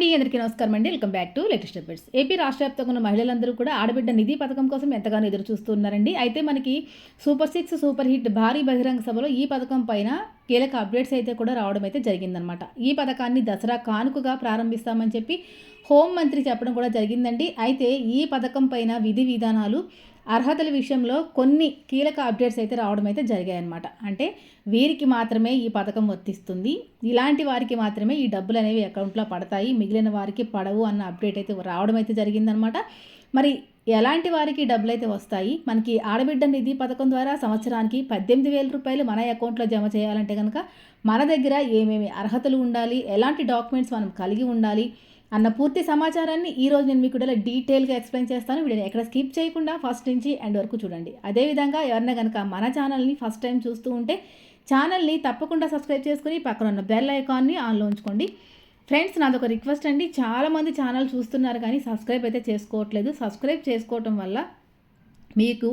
అండి అందరికీ నమస్కారం అండి. Welcome back to latest updates. AP రాష్ట్ర వ్యాప్తంగా ఉన్న మహిళలందరూ కూడా ఆడబిడ్డ నిధి పథకం కోసం ఎంతగానో ఎదురు చూస్తున్నారండి. అయితే మనకి సూపర్ సిక్స్ సూపర్ హిట్ భారీ బహిరంగ సభలో ఈ పథకం పైన కీలక అప్డేట్స్ అయితే కూడా రావడం అయితే జరిగిందనమాట ఈ పథకాన్ని దసరా కానుకగా ప్రారంభిస్తామని చెప్పి హోంమంత్రి చెప్పడం కూడా జరిగిందండి. అయితే ఈ పథకం పైన విధి విధానాలు అర్హతల విషయంలో కొన్ని కీలక అప్డేట్స్ అయితే రావడం అయితే జరిగాయన్నమాట. అంటే వీరికి మాత్రమే ఈ పథకం వర్తిస్తుంది. ఇలాంటి వారికి మాత్రమే ఈ డబ్బులు అనేవి అకౌంట్లో పడతాయి. మిగిలిన వారికి పడవు అన్న అప్డేట్ అయితే రావడం అయితే జరిగిందనమాట మరి ఎలాంటి వారికి డబ్బులు అయితే వస్తాయి? మనకి ఆడబిడ్డ నిధి పథకం ద్వారా సంవత్సరానికి పద్దెనిమిది వేల రూపాయలు మన అకౌంట్లో జమ చేయాలంటే కనుక మన దగ్గర ఏమేమి అర్హతలు ఉండాలి? ఎలాంటి డాక్యుమెంట్స్ మనం కలిగి ఉండాలి? అన్న పూర్తి సమాచారాన్ని ఈరోజు నేను మీకు ఇలా డీటెయిల్గా ఎక్స్ప్లెయిన్ చేస్తాను. వీడియోని ఎక్కడ స్కిప్ చేయకుండా ఫస్ట్ నుంచి ఎండ్ వరకు చూడండి. అదేవిధంగా ఎవరైనా కనుక మన ఛానల్ని ఫస్ట్ టైం చూస్తూ ఉంటే ఛానల్ని తప్పకుండా సబ్స్క్రైబ్ చేసుకుని పక్కన ఉన్న బెల్ ఐకాన్ని ఆన్లో ఉంచుకోండి. ఫ్రెండ్స్ నాదొక రిక్వెస్ట్ అండి. చాలామంది ఛానల్ చూస్తున్నారు కానీ సబ్స్క్రైబ్ అయితే చేసుకోవట్లేదు. సబ్స్క్రైబ్ చేసుకోవటం వల్ల మీకు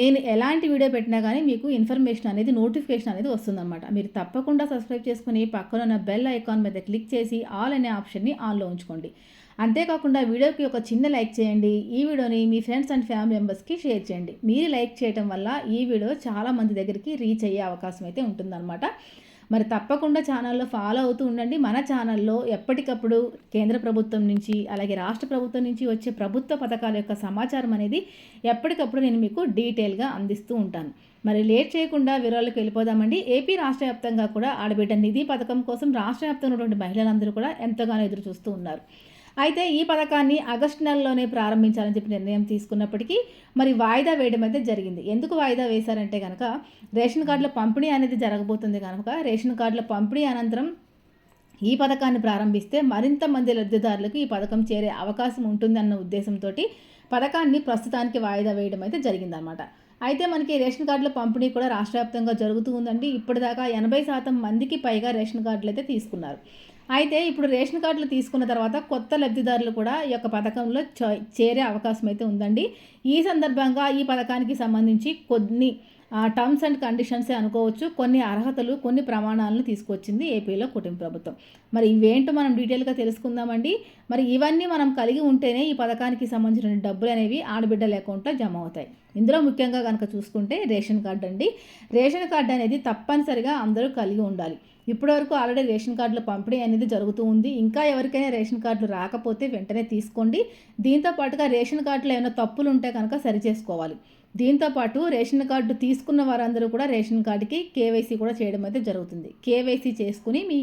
నేను ఎలాంటి వీడియో పెట్టినా కానీ మీకు ఇన్ఫర్మేషన్ అనేది నోటిఫికేషన్ అనేది వస్తుందన్నమాట. మీరు తప్పకుండా సబ్స్క్రైబ్ చేసుకుని పక్కన ఉన్న బెల్ ఐకాన్ మీద క్లిక్ చేసి ఆల్ అనే ఆప్షన్ని ఆన్లో ఉంచుకోండి. అంతేకాకుండా వీడియోకి ఒక చిన్న లైక్ చేయండి. ఈ వీడియోని మీ ఫ్రెండ్స్ అండ్ ఫ్యామిలీ మెంబర్స్కి షేర్ చేయండి. మీరు లైక్ చేయడం వల్ల ఈ వీడియో చాలా మంది దగ్గరికి రీచ్ అయ్యే అవకాశం అయితే ఉంటుందన్నమాట. మరి తప్పకుండా ఛానల్లో ఫాలో అవుతూ ఉండండి. మన ఛానల్లో ఎప్పటికప్పుడు కేంద్ర ప్రభుత్వం నుంచి అలాగే రాష్ట్ర ప్రభుత్వం నుంచి వచ్చే ప్రభుత్వ పథకాల యొక్క సమాచారం అనేది ఎప్పటికప్పుడు నేను మీకు డీటెయిల్గా అందిస్తూ ఉంటాను. మరి లేట్ చేయకుండా వివరాలకు వెళ్ళిపోదామండి. ఏపీ రాష్ట్ర వ్యాప్తంగా కూడా ఆడబిడ్డ నిధి పథకం కోసం రాష్ట్ర వ్యాప్తంగా ఉన్నటువంటి మహిళలందరూ కూడా ఎంతగానో ఎదురు చూస్తూ ఉన్నారు. అయితే ఈ పథకాన్ని ఆగస్టు నెలలోనే ప్రారంభించాలని చెప్పి నిర్ణయం తీసుకున్నప్పటికీ మరి వాయిదా వేయడం అయితే జరిగింది. ఎందుకు వాయిదా వేశారంటే కనుక రేషన్ కార్డుల పంపిణీ అనేది జరగబోతుంది కనుక రేషన్ కార్డుల పంపిణీ అనంతరం ఈ పథకాన్ని ప్రారంభిస్తే మరింత మంది లబ్ధిదారులకు ఈ పథకం చేరే అవకాశం ఉంటుందన్న ఉద్దేశంతో పథకాన్ని ప్రస్తుతానికి వాయిదా వేయడం అయితే జరిగిందనమాట అయితే మనకి రేషన్ కార్డుల పంపిణీ కూడా రాష్ట్ర వ్యాప్తంగా జరుగుతూ ఉందండి. ఇప్పటిదాకా ఎనభై శాతం మందికి పైగా రేషన్ కార్డులు అయితే తీసుకున్నారు. అయితే ఇప్పుడు రేషన్ కార్డులు తీసుకున్న తర్వాత కొత్త లబ్ధిదారులు కూడా ఈ యొక్క పథకంలో చేరే అవకాశం అయితే ఉందండి. ఈ సందర్భంగా ఈ పథకానికి సంబంధించి కొన్ని టర్మ్స్ అండ్ కండిషన్సే అనుకోవచ్చు. కొన్ని అర్హతలు కొన్ని ప్రమాణాలను తీసుకొచ్చింది ఏపీలో కుటుంబ ప్రభుత్వం. మరి ఇవేంటో మనం డీటెయిల్గా తెలుసుకుందామండి. మరి ఇవన్నీ మనం కలిగి ఉంటేనే ఈ పథకానికి సంబంధించిన డబ్బులు అనేవి ఆడబిడ్డల అకౌంట్లో జమ అవుతాయి. ఇందులో ముఖ్యంగా కనుక చూసుకుంటే రేషన్ కార్డు అండి. రేషన్ కార్డు అనేది తప్పనిసరిగా అందరూ కలిగి ఉండాలి. ఇప్పటివరకు ఆల్రెడీ రేషన్ కార్డుల పంపిణీ అనేది జరుగుతూ ఉంది. ఇంకా ఎవరికైనా రేషన్ కార్డులు రాకపోతే వెంటనే తీసుకోండి. దీంతో పాటుగా రేషన్ కార్డులో ఏమైనా తప్పులు ఉంటే కనుక సరిచేసుకోవాలి దీంతోపాటు రేషన్ కార్డు తీసుకున్న వారందరూ కూడా రేషన్ కార్డుకి కేవైసీ కూడా చేయడం అయితే జరుగుతుంది. కేవైసీ చేసుకుని మీ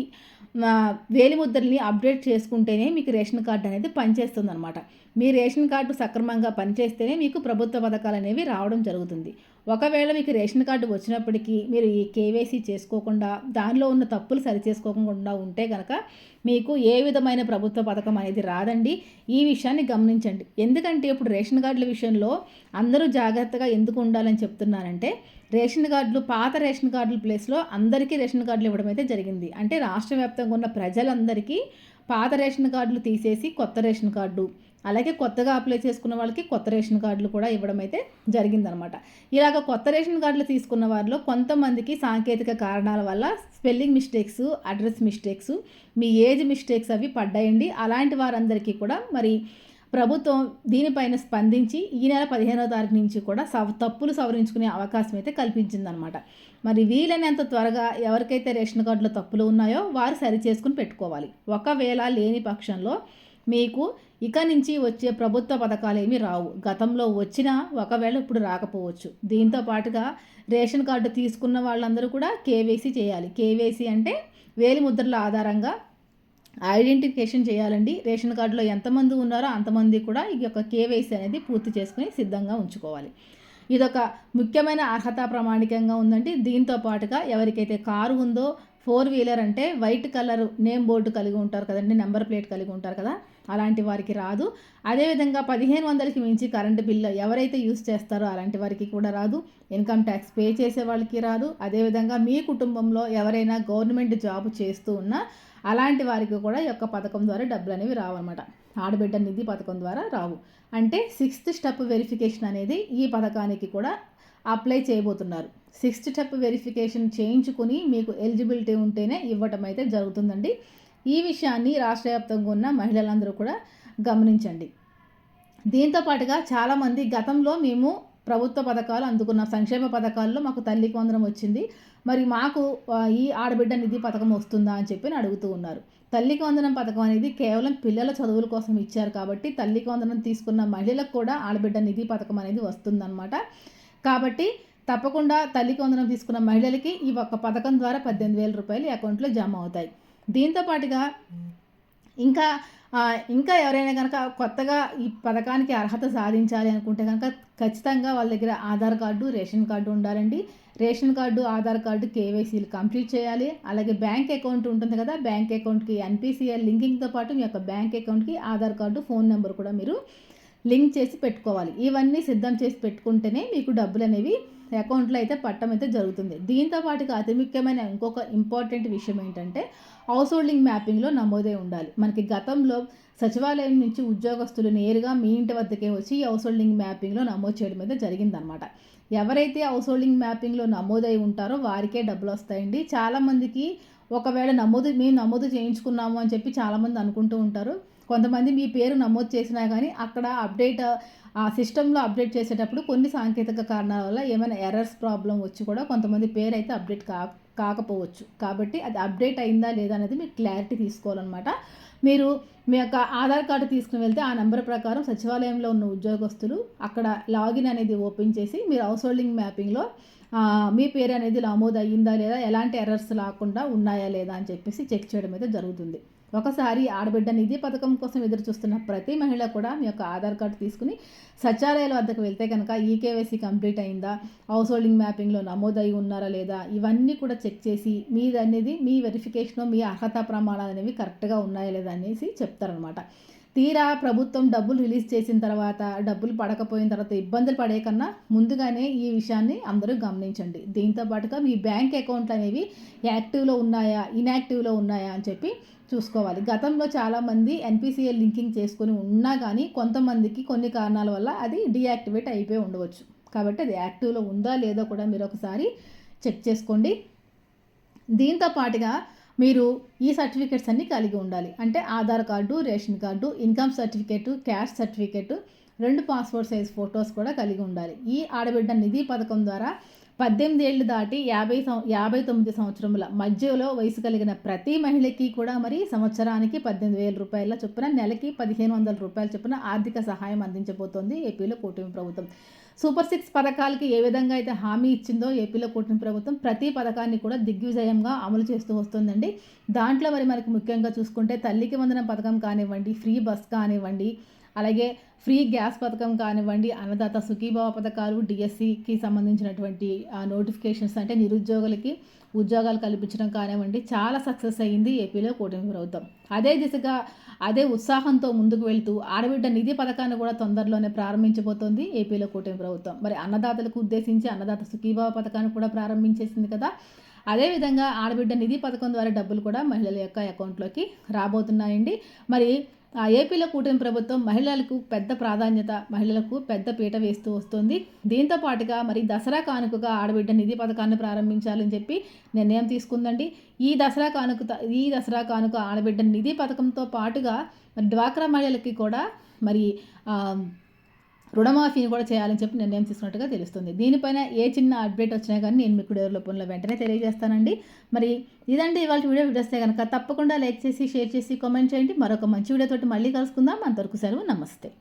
వేలిముద్రల్ని అప్డేట్ చేసుకుంటేనే మీకు రేషన్ కార్డు అనేది పనిచేస్తుంది అనమాట మీ రేషన్ కార్డు సక్రమంగా పనిచేస్తేనే మీకు ప్రభుత్వ పథకాలు అనేవి రావడం జరుగుతుంది. ఒకవేళ మీకు రేషన్ కార్డు వచ్చినప్పటికీ మీరు ఈ కేవైసీ చేసుకోకుండా దానిలో ఉన్న తప్పులు సరిచేసుకోకుండా ఉంటే కనుక మీకు ఏ విధమైన ప్రభుత్వ పథకం అనేది రాదండి. ఈ విషయాన్ని గమనించండి. ఎందుకంటే ఇప్పుడు రేషన్ కార్డుల విషయంలో అందరూ జాగ్రత్త జాగ్రత్తగా ఎందుకు ఉండాలని చెప్తున్నానంటే రేషన్ కార్డులు పాత రేషన్ కార్డుల ప్లేస్లో అందరికీ రేషన్ కార్డులు ఇవ్వడం అయితే జరిగింది. అంటే రాష్ట్ర వ్యాప్తంగా ఉన్న ప్రజలందరికీ పాత రేషన్ కార్డులు తీసేసి కొత్త రేషన్ కార్డు అలాగే కొత్తగా అప్లై చేసుకున్న వాళ్ళకి కొత్త రేషన్ కార్డులు కూడా ఇవ్వడం అయితే జరిగిందనమాట. ఇలాగ కొత్త రేషన్ కార్డులు తీసుకున్న వారిలో కొంతమందికి సాంకేతిక కారణాల వల్ల స్పెల్లింగ్ మిస్టేక్స్ అడ్రస్ మిస్టేక్స్ మీ ఏజ్ మిస్టేక్స్ అవి పడ్డాయండి. అలాంటి వారందరికీ కూడా మరి ప్రభుత్వం దీనిపైన స్పందించి ఈ నెల పదిహేనవ తారీఖు నుంచి కూడా సవ తప్పులు సవరించుకునే అవకాశం అయితే కల్పించిందనమాట మరి వీలైనంత త్వరగా ఎవరికైతే రేషన్ కార్డులో తప్పులు ఉన్నాయో వారు సరి చేసుకుని పెట్టుకోవాలి. ఒకవేళ లేని పక్షంలో మీకు ఇక నుంచి వచ్చే ప్రభుత్వ పథకాలు ఏమీ రావు. గతంలో వచ్చినా ఒకవేళ ఇప్పుడు రాకపోవచ్చు. దీంతో పాటుగా రేషన్ కార్డు తీసుకున్న వాళ్ళందరూ కూడా కేవైసీ చేయాలి. కేవైసీ అంటే వేలి ముద్రల ఆధారంగా ఐడెంటిఫికేషన్ చేయాలండి. రేషన్ కార్డులో ఎంతమంది ఉన్నారో అంతమంది కూడా ఈ యొక్క కేవైసీ అనేది పూర్తి చేసుకుని సిద్ధంగా ఉంచుకోవాలి. ఇదొక ముఖ్యమైన అర్హత ప్రామాణికంగా ఉందండి. దీంతో పాటుగా ఎవరికైతే కారు ఉందో ఫోర్ వీలర్ అంటే వైట్ కలర్ నేమ్ బోర్డు కలిగి ఉంటారు కదండి నెంబర్ ప్లేట్ కలిగి ఉంటారు కదా అలాంటి వారికి రాదు. అదేవిధంగా పదిహేను వందలకి మించి కరెంటు బిల్లు ఎవరైతే యూస్ చేస్తారో అలాంటి వారికి కూడా రాదు. ఇన్కమ్ ట్యాక్స్ పే చేసే వాళ్ళకి రాదు. అదేవిధంగా మీ కుటుంబంలో ఎవరైనా గవర్నమెంట్ జాబ్ చేస్తూ ఉన్నా అలాంటి వారికి కూడా ఈ యొక్క పథకం ద్వారా డబ్బులు అనేవి రావన్నమాట. ఆడబిడ్డ నిధి పథకం ద్వారా రావు. అంటే సిక్స్త్ స్టెప్ వెరిఫికేషన్ అనేది ఈ పథకానికి కూడా అప్లై చేయబోతున్నారు. సిక్స్త్ స్టెప్ వెరిఫికేషన్ చేయించుకుని మీకు ఎలిజిబిలిటీ ఉంటేనే ఇవ్వటం అయితే జరుగుతుందండి. ఈ విషయాన్ని రాష్ట్ర వ్యాప్తంగా ఉన్న మహిళలందరూ కూడా గమనించండి. దీంతో పాటుగా చాలామంది గతంలో మేము ప్రభుత్వ పథకాలు అందుకున్న సంక్షేమ పథకాల్లో మాకు తల్లికి వందనం వచ్చింది. మరి మాకు ఈ ఆడబిడ్డ నిధి పథకం వస్తుందా అని చెప్పి అడుగుతూ ఉన్నారు. తల్లికి వందనం పథకం అనేది కేవలం పిల్లల చదువుల కోసం ఇచ్చారు కాబట్టి తల్లికి వందనం తీసుకున్న మహిళలకు కూడా ఆడబిడ్డ నిధి పథకం అనేది వస్తుందన్నమాట. కాబట్టి తప్పకుండా తల్లికి వందనం తీసుకున్న మహిళలకి ఈ ఒక్క పథకం ద్వారా పద్దెనిమిది వేల రూపాయలు అకౌంట్లో జమ అవుతాయి. దీంతో పాటుగా ఇంకా ఇంకా ఎవరైనా కనుక కొత్తగా ఈ పథకానికి అర్హత సాధించాలి అనుకుంటే కనుక ఖచ్చితంగా వాళ్ళ దగ్గర ఆధార్ కార్డు రేషన్ కార్డు ఉండాలండి. రేషన్ కార్డు ఆధార్ కార్డు కేవైసీలు కంప్లీట్ చేయాలి. అలాగే బ్యాంక్ అకౌంట్ ఉంటుంది కదా బ్యాంక్ అకౌంట్కి ఎన్పిసిఎల్ లింకింగ్తో పాటు మీ యొక్క బ్యాంక్ అకౌంట్కి ఆధార్ కార్డు ఫోన్ నెంబర్ కూడా మీరు లింక్ చేసి పెట్టుకోవాలి. ఇవన్నీ సిద్ధం చేసి పెట్టుకుంటేనే మీకు డబ్బులు అనేవి అకౌంట్లో అయితే పట్టం అయితే జరుగుతుంది. దీంతో పాటుగా అతి ముఖ్యమైన ఇంకొక ఇంపార్టెంట్ విషయం ఏంటంటే హౌస్ హోల్డింగ్ మ్యాపింగ్లో నమోదై ఉండాలి. మనకి గతంలో సచివాలయం నుంచి ఉద్యోగస్తులు నేరుగా మీ ఇంటి వద్దకే వచ్చి ఈ హౌస్ హోల్డింగ్ మ్యాపింగ్లో నమోదు చేయడం అయితే జరిగిందనమాట ఎవరైతే హౌస్ హోల్డింగ్ మ్యాపింగ్లో నమోదై ఉంటారో వారికే డబ్బులు వస్తాయండి. చాలామందికి ఒకవేళ నమోదు మేము నమోదు చేయించుకున్నాము అని చెప్పి చాలామంది అనుకుంటూ ఉంటారు. కొంతమంది మీ పేరు నమోదు చేసినా కానీ అక్కడ అప్డేట్ ఆ సిస్టంలో అప్డేట్ చేసేటప్పుడు కొన్ని సాంకేతిక కారణాల వల్ల ఏమైనా ఎర్రర్స్ ప్రాబ్లం వచ్చి కూడా కొంతమంది పేరు అయితే అప్డేట్ కా కాకపోవచ్చు. కాబట్టి అది అప్డేట్ అయిందా లేదా అనేది మీరు క్లారిటీ తీసుకోవాలన్నమాట. మీరు మీ యొక్క ఆధార్ కార్డు తీసుకుని వెళ్తే ఆ నెంబర్ ప్రకారం సచివాలయంలో ఉన్న ఉద్యోగస్తులు అక్కడ లాగిన్ అనేది ఓపెన్ చేసి మీరు హౌస్ హోల్డింగ్ మ్యాపింగ్లో మీ పేరు అనేది నమోదు అయ్యిందా లేదా ఎలాంటి ఎర్రర్స్ రాకుండా ఉన్నాయా లేదా అని చెప్పేసి చెక్ చేయడం అయితే జరుగుతుంది. ఒకసారి ఆడబిడ్డ నిధి పథకం కోసం ఎదురు చూస్తున్న ప్రతి మహిళ కూడా మీ యొక్క ఆధార్ కార్డు తీసుకుని సచివాలయాల వద్దకు వెళ్తే కనుక ఈకేవైసీ కంప్లీట్ అయిందా? హౌస్ హోల్డింగ్ మ్యాపింగ్లో నమోదయి ఉన్నారా లేదా? ఇవన్నీ కూడా చెక్ చేసి మీది అనేది మీ వెరిఫికేషన్ మీ అర్హత ప్రమాణాలు అనేవి కరెక్ట్గా ఉన్నాయా లేదా అనేసి చెప్తారనమాట తీరా ప్రభుత్వం డబ్బులు రిలీజ్ చేసిన తర్వాత డబ్బులు పడకపోయిన తర్వాత ఇబ్బందులు పడే కన్నా ముందుగానే ఈ విషయాన్ని అందరూ గమనించండి. దీంతో పాటుగా మీ బ్యాంక్ అకౌంట్లు అనేవి యాక్టివ్లో ఉన్నాయా ఇన్యాక్టివ్లో ఉన్నాయా అని చెప్పి చూసుకోవాలి. గతంలో చాలామంది ఎన్పిసిఎల్ లింకింగ్ చేసుకొని ఉన్నా కానీ కొంతమందికి కొన్ని కారణాల వల్ల అది డీయాక్టివేట్ అయిపోయి ఉండవచ్చు. కాబట్టి అది యాక్టివ్లో ఉందా లేదో కూడా మీరు ఒకసారి చెక్ చేసుకోండి. దీంతో పాటుగా మీరు ఈ సర్టిఫికేట్స్ అన్నీ కలిగి ఉండాలి. అంటే Aadhaar card ration card income certificate caste certificate రెండు పాస్పోర్ట్ సైజ్ ఫొటోస్ కూడా కలిగి ఉండాలి. ఈ ఆడబిడ్డ నిధి పథకం ద్వారా పద్దెనిమిది ఏళ్ళు దాటి యాభై సం యాభై తొమ్మిది సంవత్సరముల మధ్యలో వయసు కలిగిన ప్రతి మహిళకి కూడా మరి సంవత్సరానికి పద్దెనిమిది వేల రూపాయల చొప్పున నెలకి పదిహేను వందల రూపాయల చొప్పున ఆర్థిక సహాయం అందించబోతోంది ఏపీలో కూటమి ప్రభుత్వం. సూపర్ సిక్స్ పథకాలకి ఏ విధంగా అయితే హామీ ఇచ్చిందో ఏపీలో కూటమి ప్రభుత్వం ప్రతి పథకాన్ని కూడా దిగ్విజయంగా అమలు చేస్తూ వస్తుందండి. దాంట్లో మరి మనకు ముఖ్యంగా చూసుకుంటే తల్లికి వందన పథకం కానివ్వండి ఫ్రీ బస్ కానివ్వండి అలాగే ఫ్రీ గ్యాస్ పథకం కానివ్వండి అన్నదాత సుఖీభావ పథకాలు డిఎస్సికి సంబంధించినటువంటి నోటిఫికేషన్స్ అంటే నిరుద్యోగులకి ఉద్యోగాలు కల్పించడం కానివ్వండి చాలా సక్సెస్ అయ్యింది ఏపీలో కూటమి ప్రభుత్వం. అదే దిశగా అదే ఉత్సాహంతో ముందుకు వెళ్తూ ఆడబిడ్డ నిధి పథకాన్ని కూడా తొందరలోనే ప్రారంభించబోతోంది ఏపీలో కూటమి ప్రభుత్వం. మరి అన్నదాతలకు ఉద్దేశించి అన్నదాత సుఖీభావ పథకాన్ని కూడా ప్రారంభించేసింది కదా. అదేవిధంగా ఆడబిడ్డ నిధి పథకం ద్వారా డబ్బులు కూడా మహిళల యొక్క అకౌంట్లోకి రాబోతున్నాయండి. మరి ఆ ఏపీలో కూటమి ప్రభుత్వం మహిళలకు పెద్ద ప్రాధాన్యత మహిళలకు పెద్ద పీట వేస్తూ వస్తుంది. దీంతో పాటుగా మరి దసరా కానుకగా ఆడబిడ్డ నిధి పథకాన్ని ప్రారంభించాలని చెప్పి నిర్ణయం తీసుకుందండి. ఈ దసరా కానుక ఈ దసరా కానుక ఆడబిడ్డ నిధి పథకంతో పాటుగా మరి డ్వాక్రా మహిళలకి కూడా మరి రుణమాఫీని కూడా చేయాలని చెప్పి నిర్ణయం తీసుకున్నట్టుగా తెలుస్తుంది. దీనిపైన ఏ చిన్న అప్డేట్ వచ్చినా కానీ నేను మీకు వీడియో రూపంలో వెంటనే తెలియజేస్తానండి. మరి ఇదండి ఇవాళ వీడియో. వీడియోస్తే కనుక తప్పకుండా లైక్ చేసి షేర్ చేసి కామెంట్ చేయండి. మరొక మంచి వీడియోతోటి మళ్ళీ కలుసుకుందాం. అంతవరకు సెలవు. నమస్తే.